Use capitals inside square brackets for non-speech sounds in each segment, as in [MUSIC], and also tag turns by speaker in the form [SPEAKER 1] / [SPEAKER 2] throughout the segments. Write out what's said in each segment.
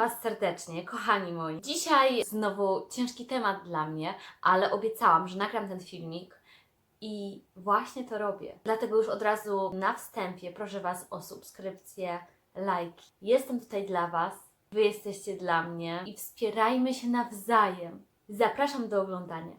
[SPEAKER 1] Was serdecznie, kochani moi. Dzisiaj znowu ciężki temat dla mnie, ale obiecałam, że nagram ten filmik i właśnie to robię. Dlatego już od razu na wstępie proszę Was o subskrypcję, lajki. Jestem tutaj dla Was, Wy jesteście dla mnie i wspierajmy się nawzajem. Zapraszam do oglądania.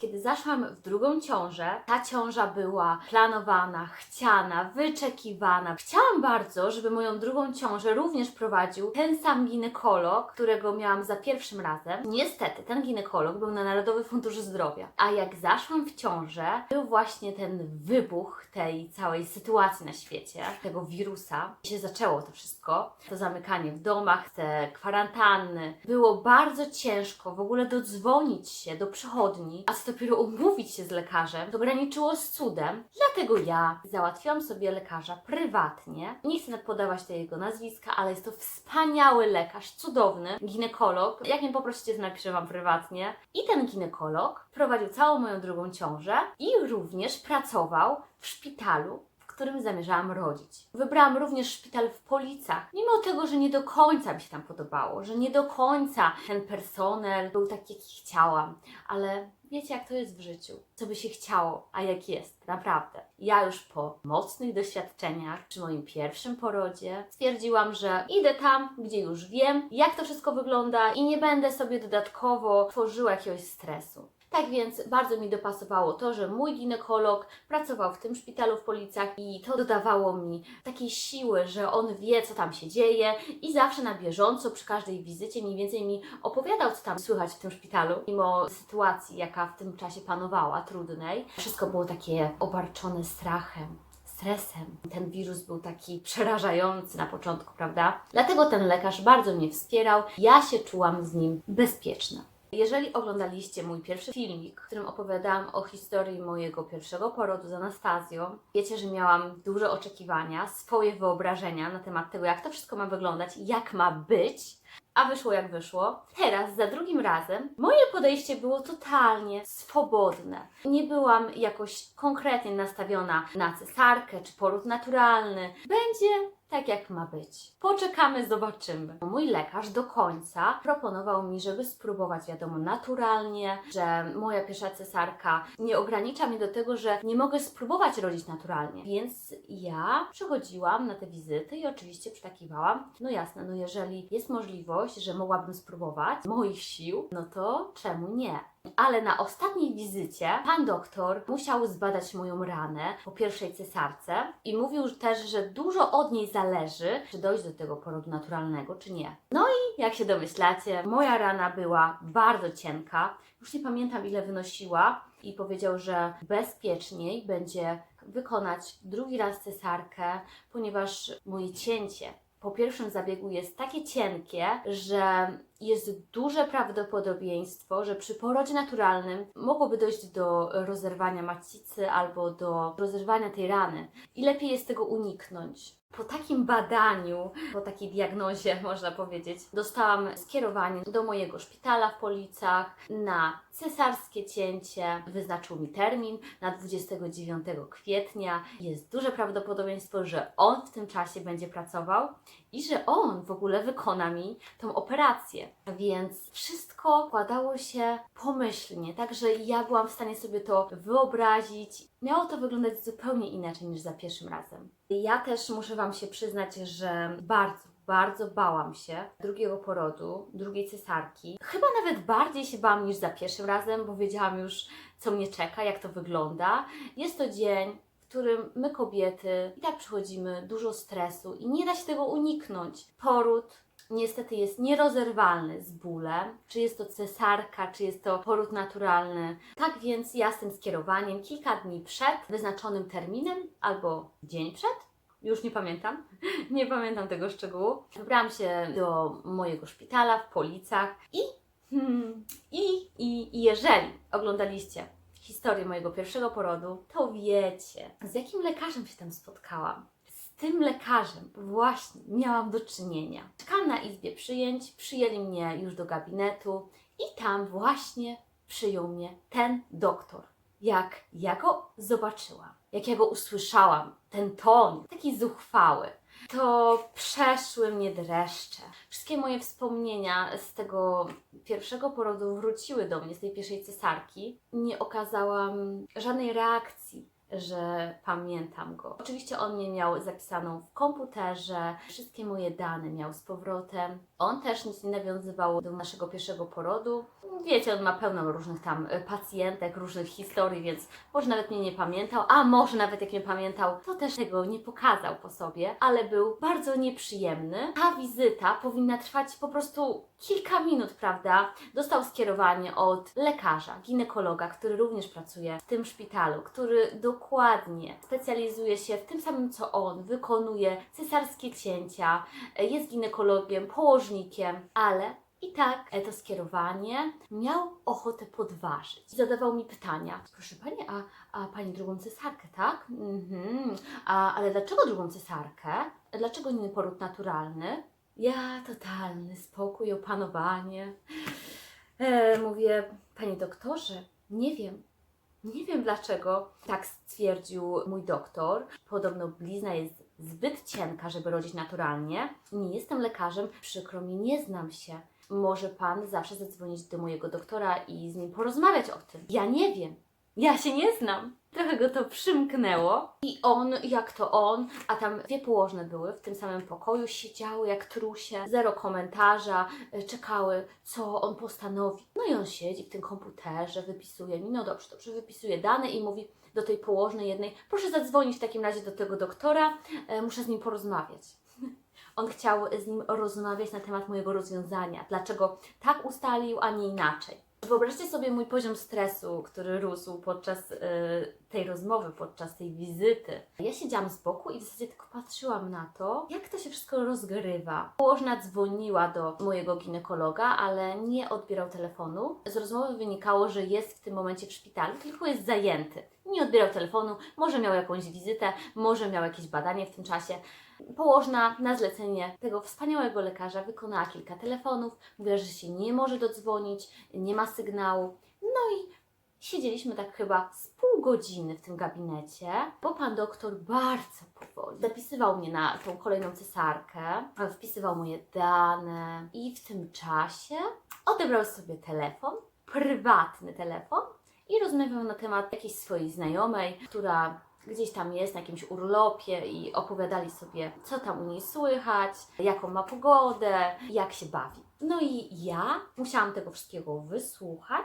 [SPEAKER 1] Kiedy zaszłam w drugą ciążę, ta ciąża była planowana, chciana, wyczekiwana. Chciałam bardzo, żeby moją drugą ciążę również prowadził ten sam ginekolog, którego miałam za pierwszym razem. Niestety, ten ginekolog był na Narodowy Fundusz Zdrowia. A jak zaszłam w ciążę, był właśnie ten wybuch tej całej sytuacji na świecie, tego wirusa. I się zaczęło to wszystko. To zamykanie w domach, te kwarantanny. Było bardzo ciężko w ogóle dodzwonić się do przychodni, a co dopiero umówić się z lekarzem. To graniczyło z cudem. Dlatego ja załatwiłam sobie lekarza prywatnie. Nie chcę nawet podawać tej jego nazwiska, ale jest to wspaniały lekarz, cudowny ginekolog. Jak mnie poprosicie, to napiszę Wam prywatnie. I ten ginekolog prowadził całą moją drugą ciążę i również pracował w szpitalu, którym zamierzałam rodzić. Wybrałam również szpital w Policach, mimo tego, że nie do końca mi się tam podobało, że nie do końca ten personel był taki, jaki chciałam, ale wiecie, jak to jest w życiu. Co by się chciało, a jak jest, naprawdę. Ja już po mocnych doświadczeniach przy moim pierwszym porodzie stwierdziłam, że idę tam, gdzie już wiem, jak to wszystko wygląda i nie będę sobie dodatkowo tworzyła jakiegoś stresu. Tak więc bardzo mi dopasowało to, że mój ginekolog pracował w tym szpitalu w Policach i to dodawało mi takiej siły, że on wie, co tam się dzieje i zawsze na bieżąco przy każdej wizycie mniej więcej mi opowiadał, co tam słychać w tym szpitalu, mimo sytuacji, jaka w tym czasie panowała, trudnej. Wszystko było takie obarczone strachem stresem. Ten wirus był taki przerażający na początku, prawda? Dlatego ten lekarz bardzo mnie wspierał. Ja się czułam z nim bezpieczna. Jeżeli oglądaliście mój pierwszy filmik, w którym opowiadałam o historii mojego pierwszego porodu z Anastazją, wiecie, że miałam duże oczekiwania, swoje wyobrażenia na temat tego, jak to wszystko ma wyglądać, jak ma być, a wyszło jak wyszło. Teraz, za drugim razem, moje podejście było totalnie swobodne. Nie byłam jakoś konkretnie nastawiona na cesarkę czy poród naturalny. Będzie tak, jak ma być. Poczekamy, zobaczymy. Mój lekarz do końca proponował mi, żeby spróbować, wiadomo, naturalnie, że moja pierwsza cesarka nie ogranicza mnie do tego, że nie mogę spróbować rodzić naturalnie. Więc ja przychodziłam na te wizyty i oczywiście przytakiwałam. No jasne, no jeżeli jest możliwość, że mogłabym spróbować moich sił, no to czemu nie? Ale na ostatniej wizycie pan doktor musiał zbadać moją ranę po pierwszej cesarce i mówił też, że dużo od niej zależy, czy dojść do tego porodu naturalnego, czy nie. No i jak się domyślacie, moja rana była bardzo cienka. Już nie pamiętam ile wynosiła i powiedział, że bezpieczniej będzie wykonać drugi raz cesarkę, ponieważ moje cięcie po pierwszym zabiegu jest takie cienkie, że jest duże prawdopodobieństwo, że przy porodzie naturalnym mogłoby dojść do rozerwania macicy albo do rozerwania tej rany. I lepiej jest tego uniknąć. Po takim badaniu, po takiej diagnozie, [LAUGHS] można powiedzieć, dostałam skierowanie do mojego szpitala w Policach na cesarskie cięcie. Wyznaczył mi termin na 29 kwietnia. Jest duże prawdopodobieństwo, że on w tym czasie będzie pracował i że on w ogóle wykona mi tą operację. Więc wszystko składało się pomyślnie, także ja byłam w stanie sobie to wyobrazić. Miało to wyglądać zupełnie inaczej niż za pierwszym razem. Ja też muszę Wam się przyznać, że bardzo, bardzo bałam się drugiego porodu, drugiej cesarki. Chyba nawet bardziej się bałam niż za pierwszym razem, bo wiedziałam już, co mnie czeka, jak to wygląda. Jest to dzień, którym my kobiety i tak przychodzimy dużo stresu i nie da się tego uniknąć. Poród niestety jest nierozerwalny z bólem, czy jest to cesarka, czy jest to poród naturalny. Tak więc ja z tym skierowaniem kilka dni przed wyznaczonym terminem albo dzień przed, już nie pamiętam, [LAUGHS] nie pamiętam tego szczegółu, wybrałam się do mojego szpitala w Policach i, [LAUGHS] i, i, i jeżeli oglądaliście historię mojego pierwszego porodu, to wiecie, z jakim lekarzem się tam spotkałam. Z tym lekarzem właśnie miałam do czynienia. Czekałam na izbie przyjęć, przyjęli mnie już do gabinetu i tam właśnie przyjął mnie ten doktor. jak ja go zobaczyłam, jak ja go usłyszałam, ten ton, taki zuchwały, to przeszły mnie dreszcze. Wszystkie moje wspomnienia z tego pierwszego porodu wróciły do mnie, z tej pierwszej cesarki. Nie okazałam żadnej reakcji, że pamiętam go. Oczywiście on mnie miał zapisaną w komputerze, wszystkie moje dane miał z powrotem. On też nic nie nawiązywał do naszego pierwszego porodu. Wiecie, on ma pełno różnych tam y, pacjentek, różnych historii, więc może nawet mnie nie pamiętał, a może nawet jak mnie pamiętał, to też tego nie pokazał po sobie, ale był bardzo nieprzyjemny. Ta wizyta powinna trwać po prostu kilka minut, prawda? Dostał skierowanie od lekarza, ginekologa, który również pracuje w tym szpitalu, który dokładnie specjalizuje się w tym samym co on, wykonuje cesarskie cięcia, jest ginekologiem, położnikiem, ale i tak to skierowanie miał ochotę podważyć. Zadawał mi pytania. Proszę pani, a, a pani drugą cesarkę, tak? Mhm. A, ale dlaczego drugą cesarkę? Dlaczego nie poród naturalny? Ja totalny spokój, opanowanie. E, mówię, panie doktorze, nie wiem. Nie wiem dlaczego tak stwierdził mój doktor. Podobno blizna jest zbyt cienka, żeby rodzić naturalnie. Nie jestem lekarzem, przykro mi, nie znam się. Może pan zawsze zadzwonić do mojego doktora i z nim porozmawiać o tym. Ja nie wiem. Ja się nie znam. Trochę go to przymknęło. I on, jak to on, a tam dwie położne były w tym samym pokoju, siedziały jak trusie, zero komentarza, y, czekały, co on postanowi. No i on siedzi w tym komputerze, wypisuje mi, no dobrze, dobrze, wypisuje dane i mówi do tej położnej jednej, proszę zadzwonić w takim razie do tego doktora, e, muszę z nim porozmawiać. [LAUGHS] On chciał z nim rozmawiać na temat mojego rozwiązania, dlaczego tak ustalił, a nie inaczej. Wyobraźcie sobie mój poziom stresu, który rósł podczas y, tej rozmowy, podczas tej wizyty. Ja siedziałam z boku i w zasadzie tylko patrzyłam na to, jak to się wszystko rozgrywa. Położna dzwoniła do mojego ginekologa, ale nie odbierał telefonu. Z rozmowy wynikało, że jest w tym momencie w szpitalu, tylko jest zajęty. Nie odbierał telefonu, może miał jakąś wizytę, może miał jakieś badanie w tym czasie. Położna na zlecenie tego wspaniałego lekarza wykonała kilka telefonów, mówiła, że się nie może dodzwonić, nie ma sygnału. No i siedzieliśmy tak chyba z pół godziny w tym gabinecie, bo pan doktor bardzo powoli zapisywał mnie na tą kolejną cesarkę, wpisywał moje dane i w tym czasie odebrał sobie telefon, prywatny telefon i rozmawiał na temat jakiejś swojej znajomej, która gdzieś tam jest na jakimś urlopie i opowiadali sobie, co tam u niej słychać, jaką ma pogodę, jak się bawi. No i ja musiałam tego wszystkiego wysłuchać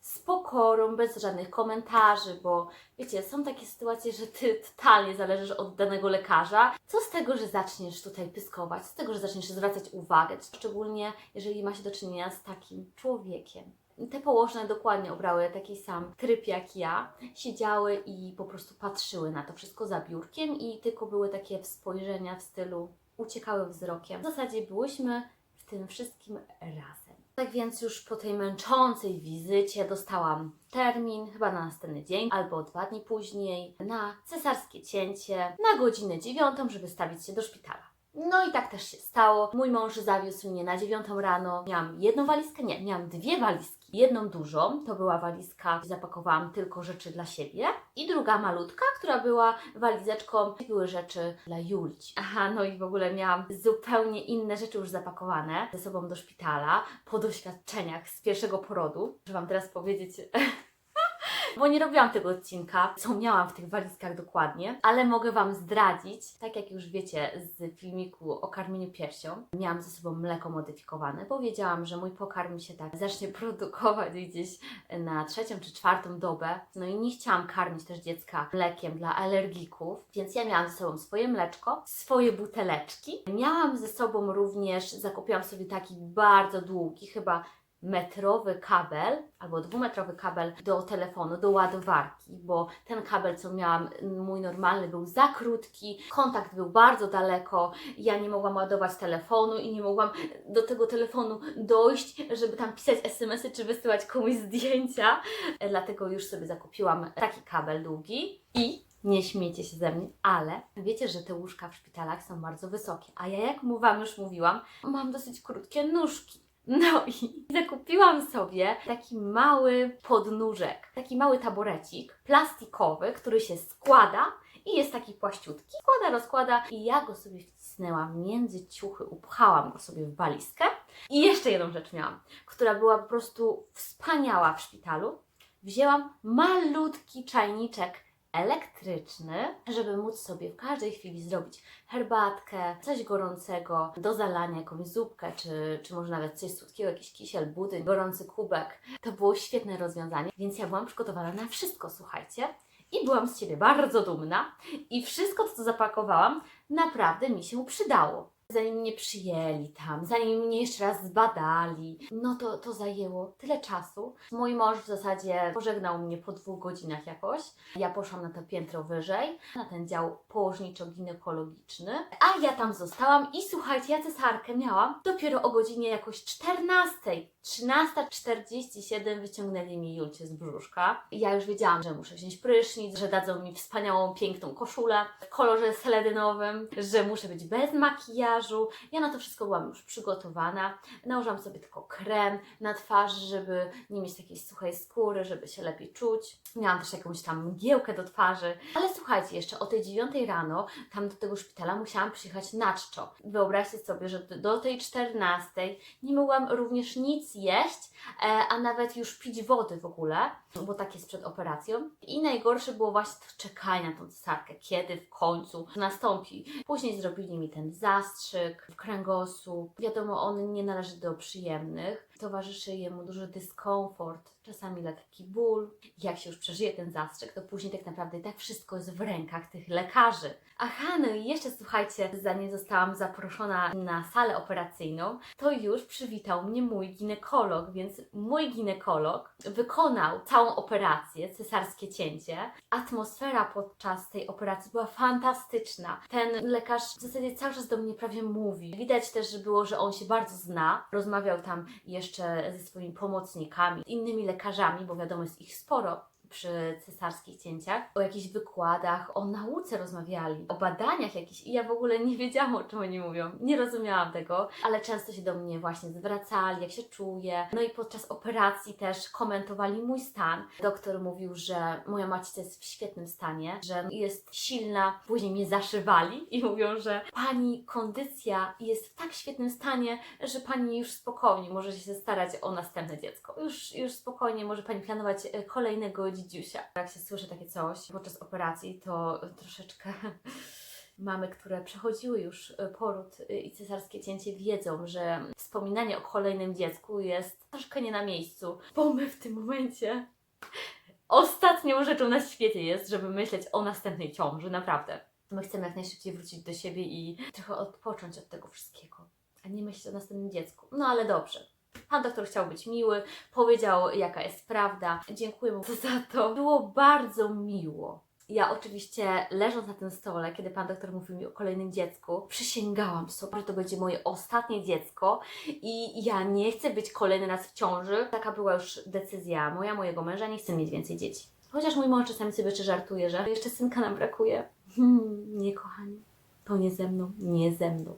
[SPEAKER 1] z pokorą, bez żadnych komentarzy, bo wiecie, są takie sytuacje, że ty totalnie zależysz od danego lekarza. Co z tego, że zaczniesz tutaj pyskować, z tego, że zaczniesz zwracać uwagę, szczególnie jeżeli ma się do czynienia z takim człowiekiem. Te położne dokładnie obrały taki sam tryb jak ja. Siedziały i po prostu patrzyły na to wszystko za biurkiem i tylko były takie spojrzenia w stylu uciekały wzrokiem. W zasadzie byłyśmy w tym wszystkim razem. Tak więc już po tej męczącej wizycie dostałam termin, chyba na następny dzień albo dwa dni później, na cesarskie cięcie na godzinę dziewiątą, żeby stawić się do szpitala. No i tak też się stało. Mój mąż zawiózł mnie na dziewiątą rano. Miałam jedną walizkę, nie, miałam dwie walizki. Jedną dużą, to była walizka, gdzie zapakowałam tylko rzeczy dla siebie. I druga malutka, która była walizeczką, były rzeczy dla Julci. Aha, no i w ogóle miałam zupełnie inne rzeczy już zapakowane ze sobą do szpitala po doświadczeniach z pierwszego porodu. Muszę Wam teraz powiedzieć [LAUGHS] bo nie robiłam tego odcinka, co miałam w tych walizkach dokładnie, ale mogę Wam zdradzić, tak jak już wiecie z filmiku o karmieniu piersią, miałam ze sobą mleko modyfikowane, bo wiedziałam, że mój pokarm się tak zacznie produkować gdzieś na trzecią czy czwartą dobę, no i nie chciałam karmić też dziecka mlekiem dla alergików, więc ja miałam ze sobą swoje mleczko, swoje buteleczki. Miałam ze sobą również, zakupiłam sobie taki bardzo długi, chyba metrowy kabel albo dwumetrowy kabel do telefonu, do ładowarki, bo ten kabel, co miałam, mój normalny, był za krótki, kontakt był bardzo daleko, ja nie mogłam ładować telefonu i nie mogłam do tego telefonu dojść, żeby tam pisać SMS-y czy wysyłać komuś zdjęcia. E, Dlatego już sobie zakupiłam taki kabel długi i nie śmiejcie się ze mnie, ale wiecie, że te łóżka w szpitalach są bardzo wysokie, a ja jak mu Wam już mówiłam, mam dosyć krótkie nóżki. No i zakupiłam sobie taki mały podnóżek, taki mały taborecik plastikowy, który się składa i jest taki płaściutki. Składa, rozkłada i ja go sobie wcisnęłam między ciuchy, upchałam go sobie w walizkę. I jeszcze jedną rzecz miałam, która była po prostu wspaniała w szpitalu. Wzięłam malutki czajniczek elektryczny, żeby móc sobie w każdej chwili zrobić herbatkę, coś gorącego, do zalania jakąś zupkę, czy, czy może nawet coś słodkiego, jakiś kisiel, budyń, gorący kubek. To było świetne rozwiązanie, więc ja byłam przygotowana na wszystko, słuchajcie. I byłam z siebie bardzo dumna i wszystko co zapakowałam, naprawdę mi się przydało. Zanim mnie przyjęli tam, zanim mnie jeszcze raz zbadali, no to, to zajęło tyle czasu. Mój mąż w zasadzie pożegnał mnie po dwóch godzinach jakoś. Ja poszłam na to piętro wyżej, na ten dział położniczo-ginekologiczny, a ja tam zostałam i słuchajcie, ja cesarkę miałam dopiero o godzinie jakoś 14. 13.47 wyciągnęli mi Julcie z brzuszka. Ja już wiedziałam, że muszę wziąć prysznic, że dadzą mi wspaniałą, piękną koszulę w kolorze seledynowym, że muszę być bez makijażu. Ja na to wszystko byłam już przygotowana. Nałożyłam sobie tylko krem na twarz, żeby nie mieć takiej suchej skóry, żeby się lepiej czuć. Miałam też jakąś tam mgiełkę do twarzy. Ale słuchajcie, jeszcze o tej 9 rano tam do tego szpitala musiałam przyjechać na czczo. Wyobraźcie sobie, że do tej 14 nie mogłam również nic jeść, e, a nawet już pić wody w ogóle, bo tak jest przed operacją. I najgorsze było właśnie to czekanie na tą cesarkę, kiedy w końcu nastąpi. Później zrobili mi ten zastrzyk w kręgosłup. Wiadomo, on nie należy do przyjemnych. Towarzyszy jemu duży dyskomfort, czasami lekki ból. Jak się już przeżyje ten zastrzyk, to później tak naprawdę tak wszystko jest w rękach tych lekarzy. Aha, no i jeszcze słuchajcie, zanim zostałam zaproszona na salę operacyjną, to już przywitał mnie mój ginekolog, więc mój ginekolog wykonał całą operację, cesarskie cięcie. Atmosfera podczas tej operacji była fantastyczna. Ten lekarz w zasadzie cały czas do mnie prawie mówi. Widać też, było, że on się bardzo zna. Rozmawiał tam jeszcze ze swoimi pomocnikami, innymi lekarzami, bo wiadomo, jest ich sporo przy cesarskich cięciach, o jakichś wykładach, o nauce rozmawiali, o badaniach jakichś i ja w ogóle nie wiedziałam, o czym oni mówią. Nie rozumiałam tego, ale często się do mnie właśnie zwracali, jak się czuję. No i podczas operacji też komentowali mój stan. Doktor mówił, że moja macica jest w świetnym stanie, że jest silna. Później mnie zaszywali i mówią, że pani kondycja jest w tak świetnym stanie, że pani już spokojnie może się starać o następne dziecko. Już, już spokojnie może pani planować e, dzidziusia. Jak się słyszy takie coś podczas operacji, to troszeczkę [LAUGHS] mamy, które przechodziły już e, poród i cesarskie cięcie, wiedzą, że wspominanie o kolejnym dziecku jest troszkę nie na miejscu, bo my w tym momencie [LAUGHS] ostatnią rzeczą na świecie jest, żeby myśleć o następnej ciąży, naprawdę. My chcemy jak najszybciej wrócić do siebie i trochę odpocząć od tego wszystkiego, a nie myśleć o następnym dziecku. No ale dobrze. Pan doktor chciał być miły, powiedział, jaka jest prawda. Dziękuję mu za to. Było bardzo miło. Ja oczywiście leżąc na tym stole, kiedy pan doktor mówił mi o kolejnym dziecku, przysięgałam sobie, że to będzie moje ostatnie dziecko i ja nie chcę być kolejny raz w ciąży. Taka była już decyzja moja, mojego męża, nie chcę mieć więcej dzieci. Chociaż mój mąż czasami sobie jeszcze żartuje, że jeszcze synka nam brakuje. Hmm, nie kochani, to nie ze mną, nie ze mną.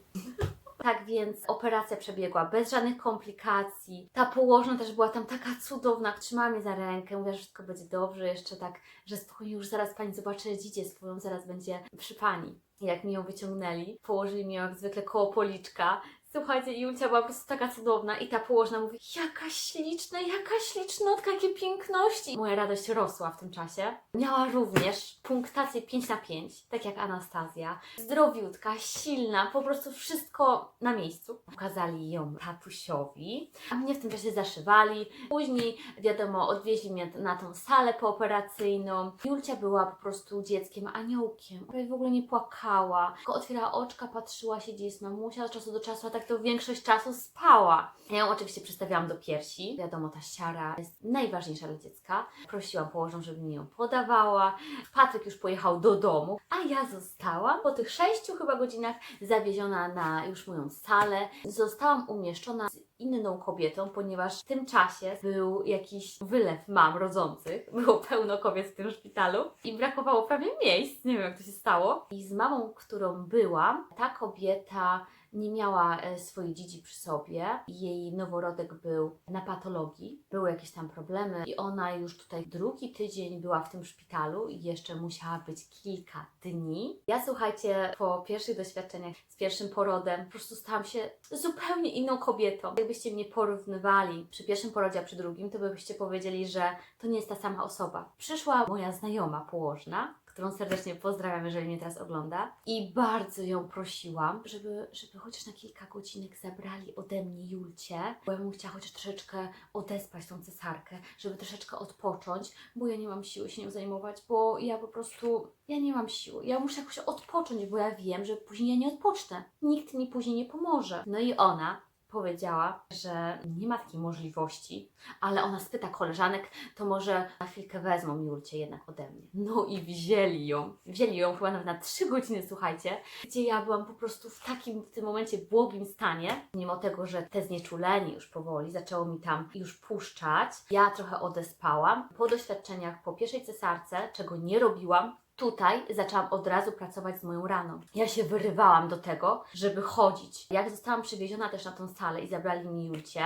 [SPEAKER 1] Tak więc operacja przebiegła bez żadnych komplikacji. Ta położna też była tam taka cudowna, trzymała mnie za rękę, mówiła, że wszystko będzie dobrze, jeszcze tak, że spokojnie już zaraz pani zobaczy dziecię swoją, zaraz będzie przy pani. Jak mi ją wyciągnęli, położyli mi ją jak zwykle koło policzka. Słuchajcie, Julcia była po prostu taka cudowna i ta położna mówi, jaka śliczna, jaka ślicznotka, jakie piękności. Moja radość rosła w tym czasie. Miała również punktację 5 na 5, tak jak Anastazja. Zdrowiutka, silna, po prostu wszystko na miejscu. Pokazali ją tatusiowi, a mnie w tym czasie zaszywali. Później, wiadomo, odwieźli mnie na tą salę pooperacyjną. Julcia była po prostu dzieckiem, aniołkiem. Prawie w ogóle nie płakała, tylko otwierała oczka, patrzyła się, gdzie mamusia, od czasu do czasu, a tak to większość czasu spała. Ja ją oczywiście przystawiałam do piersi. Wiadomo, ta siara jest najważniejsza dla dziecka. Prosiłam położną, żeby mi ją podawała. Patryk już pojechał do domu, a ja zostałam po tych sześciu chyba godzinach zawieziona na już moją salę. Zostałam umieszczona z inną kobietą, ponieważ w tym czasie był jakiś wylew mam rodzących. Było pełno kobiet w tym szpitalu i brakowało prawie miejsc. Nie wiem, jak to się stało. I z mamą, którą byłam, ta kobieta nie miała e, swojej dzieci przy sobie. Jej noworodek był na patologii, były jakieś tam problemy i ona już tutaj drugi tydzień była w tym szpitalu i jeszcze musiała być kilka dni. Ja słuchajcie, po pierwszych doświadczeniach z pierwszym porodem po prostu stałam się zupełnie inną kobietą. Jakbyście mnie porównywali przy pierwszym porodzie, a przy drugim, to byście powiedzieli, że to nie jest ta sama osoba. Przyszła moja znajoma położna, którą serdecznie pozdrawiam, jeżeli mnie teraz ogląda. I bardzo ją prosiłam, żeby, żeby chociaż na kilka godzinek zabrali ode mnie Julcie, bo ja bym chciała chociaż troszeczkę odespać tą cesarkę, żeby troszeczkę odpocząć, bo ja nie mam siły się nią zajmować, bo ja po prostu, ja nie mam siły. Ja muszę jakoś odpocząć, bo ja wiem, że później ja nie odpocznę. Nikt mi później nie pomoże. No i ona powiedziała, że nie ma takiej możliwości, ale ona spyta koleżanek, to może na chwilkę wezmą Julcie jednak ode mnie. No i wzięli ją. Wzięli ją chyba na trzy godziny, słuchajcie, gdzie ja byłam po prostu w takim w tym momencie błogim stanie, mimo tego, że te znieczulenie już powoli zaczęło mi tam już puszczać. Ja trochę odespałam. Po doświadczeniach po pierwszej cesarce, czego nie robiłam, Tutaj zaczęłam od razu pracować z moją raną. Ja się wyrywałam do tego, żeby chodzić. Jak zostałam przywieziona też na tą salę i zabrali mi Julcie,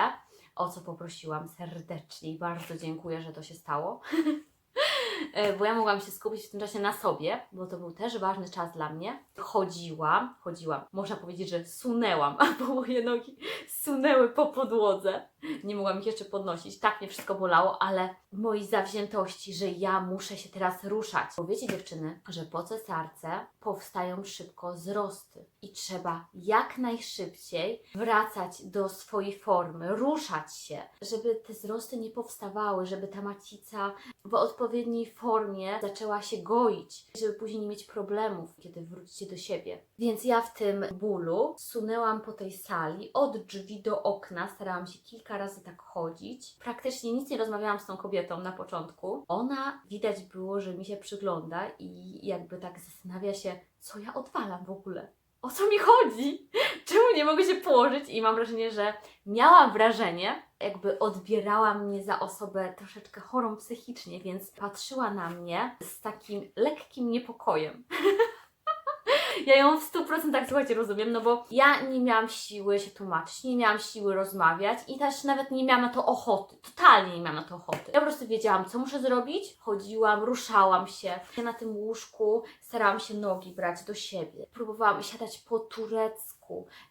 [SPEAKER 1] o co poprosiłam serdecznie i bardzo dziękuję, że to się stało. [LAUGHS] Bo ja mogłam się skupić w tym czasie na sobie, bo to był też ważny czas dla mnie. Chodziłam, chodziłam, można powiedzieć, że sunęłam, [LAUGHS] bo moje nogi sunęły po podłodze. Nie mogłam ich jeszcze podnosić, tak mnie wszystko bolało, ale mojej zawziętości, że ja muszę się teraz ruszać. Bo wiecie dziewczyny, że po cesarce powstają szybko wzrosty i trzeba jak najszybciej wracać do swojej formy, ruszać się, żeby te wzrosty nie powstawały, żeby ta macica w odpowiedniej formie zaczęła się goić, żeby później nie mieć problemów, kiedy wrócicie do siebie. Więc ja w tym bólu sunęłam po tej sali od drzwi do okna, starałam się kilka razy tak chodzić. Praktycznie nic nie rozmawiałam z tą kobietą na początku. Ona widać było, że mi się przygląda i jakby tak zastanawia się, co ja odwalam w ogóle. O co mi chodzi? [LAUGHS] Czemu nie mogę się położyć? I mam wrażenie, że miałam wrażenie, jakby odbierała mnie za osobę troszeczkę chorą psychicznie, więc patrzyła na mnie z takim lekkim niepokojem. [LAUGHS] Ja ją w 100% słuchajcie rozumiem, no bo ja nie miałam siły się tłumaczyć, nie miałam siły rozmawiać i też nawet nie miałam na to ochoty. Totalnie nie miałam na to ochoty. Ja po prostu wiedziałam, co muszę zrobić. Chodziłam, ruszałam się. Ja na tym łóżku starałam się nogi brać do siebie. Próbowałam siadać po turecku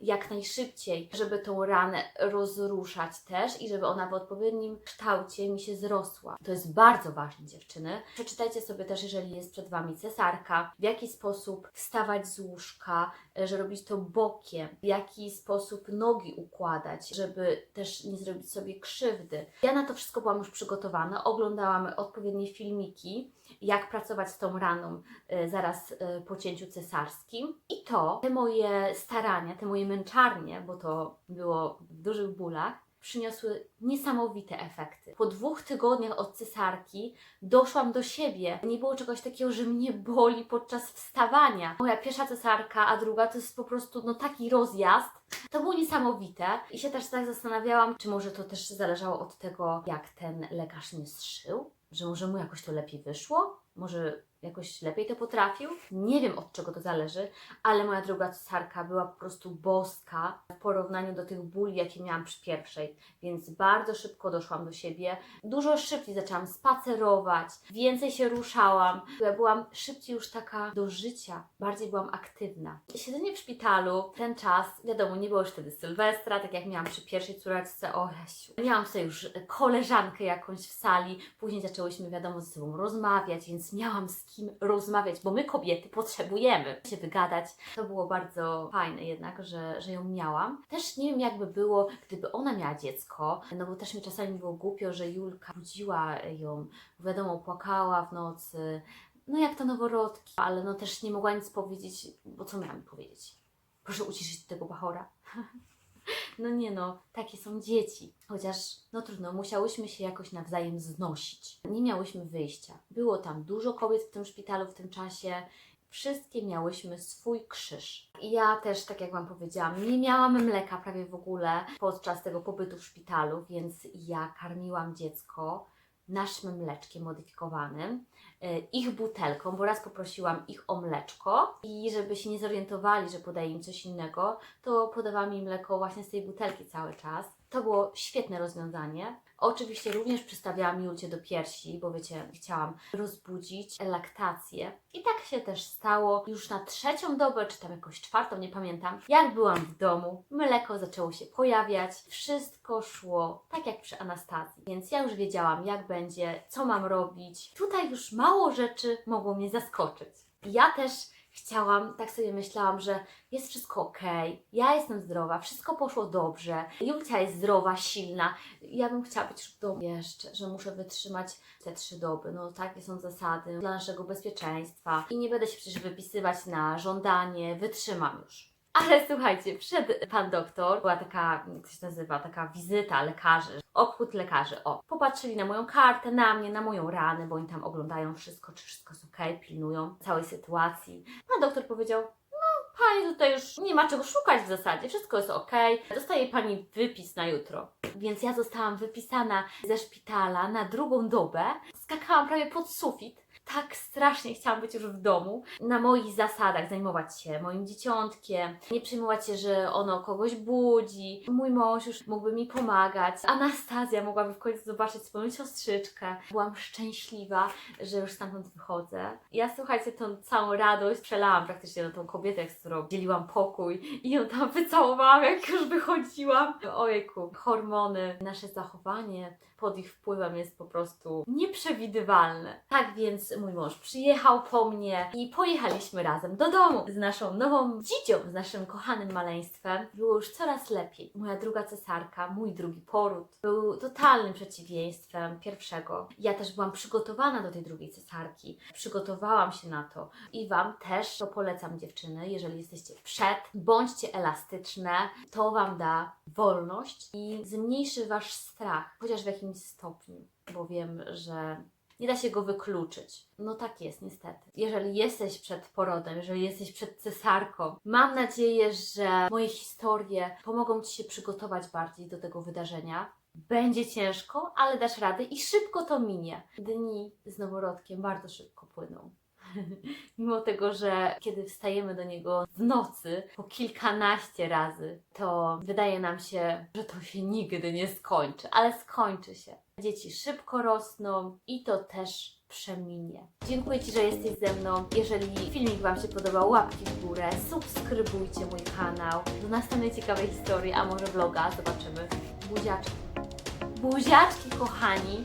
[SPEAKER 1] jak najszybciej, żeby tą ranę rozruszać też i żeby ona w odpowiednim kształcie mi się zrosła. To jest bardzo ważne, dziewczyny. Przeczytajcie sobie też, jeżeli jest przed Wami cesarka, w jaki sposób wstawać z łóżka, e, że robić to bokiem, w jaki sposób nogi układać, żeby też nie zrobić sobie krzywdy. Ja na to wszystko byłam już przygotowana, oglądałam odpowiednie filmiki, jak pracować z tą raną e, zaraz e, po cięciu cesarskim. I to, te moje starania, te moje męczarnie, bo to było w dużych bólach, przyniosły niesamowite efekty. Po dwóch tygodniach od cesarki doszłam do siebie. Nie było czegoś takiego, że mnie boli podczas wstawania. Moja pierwsza cesarka, a druga to jest po prostu no, taki rozjazd. To było niesamowite i się też tak zastanawiałam, czy może to też zależało od tego, jak ten lekarz mnie zszył, że może mu jakoś to lepiej wyszło, może jakoś lepiej to potrafił. Nie wiem od czego to zależy, ale moja druga cesarka była po prostu boska w porównaniu do tych bóli, jakie miałam przy pierwszej, więc bardzo szybko doszłam do siebie. Dużo szybciej zaczęłam spacerować, więcej się ruszałam. Ja byłam szybciej już taka do życia, bardziej byłam aktywna. Siedzenie w szpitalu, ten czas, wiadomo, nie było już wtedy Sylwestra, tak jak miałam przy pierwszej córeczce, o. Miałam sobie już koleżankę jakąś w sali, później zaczęłyśmy, wiadomo, ze sobą rozmawiać, więc miałam z kim rozmawiać, bo my kobiety potrzebujemy się wygadać. To było bardzo fajne jednak, że, że ją miałam. Też nie wiem jakby było, gdyby ona miała dziecko, no bo też mi czasami było głupio, że Julka budziła ją, wiadomo, płakała w nocy, no jak to noworodki, ale no też nie mogła nic powiedzieć, bo co miałam powiedzieć? Proszę uciszyć tego bachora. [LAUGHS] No nie no, takie są dzieci. Chociaż, no trudno, musiałyśmy się jakoś nawzajem znosić. Nie miałyśmy wyjścia. Było tam dużo kobiet w tym szpitalu w tym czasie. Wszystkie miałyśmy swój krzyż. Ja też, tak jak Wam powiedziałam, nie miałam mleka prawie w ogóle podczas tego pobytu w szpitalu, więc ja karmiłam dziecko naszym mleczkiem modyfikowanym. e, ich butelką, bo raz poprosiłam ich o mleczko i żeby się nie zorientowali, że podaję im coś innego, to podawałam im mleko właśnie z tej butelki cały czas. To było świetne rozwiązanie. Oczywiście również przystawiałam Julcie do piersi, bo wiecie, chciałam rozbudzić laktację. I tak się też stało. Już na trzecią dobę, czy tam jakąś czwartą, nie pamiętam, jak byłam w domu, mleko zaczęło się pojawiać. Wszystko szło tak jak przy Anastazji. Więc ja już wiedziałam, jak będzie, co mam robić. Tutaj już mało rzeczy mogło mnie zaskoczyć. Ja też chciałam, tak sobie myślałam, że jest wszystko ok, ja jestem zdrowa, wszystko poszło dobrze, Julcia jest zdrowa, silna. Ja bym chciała być w domu jeszcze, że muszę wytrzymać te trzy doby. No takie są zasady dla naszego bezpieczeństwa i nie będę się przecież wypisywać na żądanie, wytrzymam już. Ale słuchajcie, przyszedł pan doktor, była taka, jak to się nazywa, taka wizyta lekarzy, obchód lekarzy, o. Popatrzyli na moją kartę, na mnie, na moją ranę, bo oni tam oglądają wszystko, czy wszystko jest okej, pilnują całej sytuacji. Pan doktor powiedział, no pani tutaj już nie ma czego szukać w zasadzie, wszystko jest okej, dostaje pani wypis na jutro. Więc ja zostałam wypisana ze szpitala na drugą dobę, skakałam prawie pod sufit, tak strasznie chciałam być już w domu, na moich zasadach, zajmować się moim dzieciątkiem, nie przejmować się, że ono kogoś budzi. Mój mąż już mógłby mi pomagać. Anastazja mogłaby w końcu zobaczyć swoją siostrzyczkę. Byłam szczęśliwa, że już stamtąd wychodzę. Ja słuchajcie, tą całą radość przelałam praktycznie na tą kobietę, z którą dzieliłam pokój i ją tam wycałowałam, jak już wychodziłam. Ojejku, hormony, nasze zachowanie pod ich wpływem jest po prostu nieprzewidywalne. Tak więc mój mąż przyjechał po mnie i pojechaliśmy razem do domu z naszą nową dzidzią, z naszym kochanym maleństwem. Było już coraz lepiej. Moja druga cesarka, mój drugi poród był totalnym przeciwieństwem pierwszego. Ja też byłam przygotowana do tej drugiej cesarki. Przygotowałam się na to i Wam też to polecam dziewczyny, jeżeli jesteście przed, bądźcie elastyczne, to Wam da wolność i zmniejszy Wasz strach, chociaż w jakimś stopniu, bo wiem, że nie da się go wykluczyć. No tak jest, niestety. Jeżeli jesteś przed porodem, jeżeli jesteś przed cesarką, mam nadzieję, że moje historie pomogą Ci się przygotować bardziej do tego wydarzenia. Będzie ciężko, ale dasz radę i szybko to minie. Dni z noworodkiem bardzo szybko płyną. [LAUGHS] Mimo tego, że kiedy wstajemy do niego w nocy po kilkanaście razy, to wydaje nam się, że to się nigdy nie skończy, ale skończy się. Dzieci szybko rosną i to też przeminie. Dziękuję Ci, że jesteś ze mną. Jeżeli filmik Wam się podobał, łapki w górę, subskrybujcie mój kanał. Do następnej ciekawej historii, a może vloga, zobaczymy. Buziaczki. Buziaczki, kochani.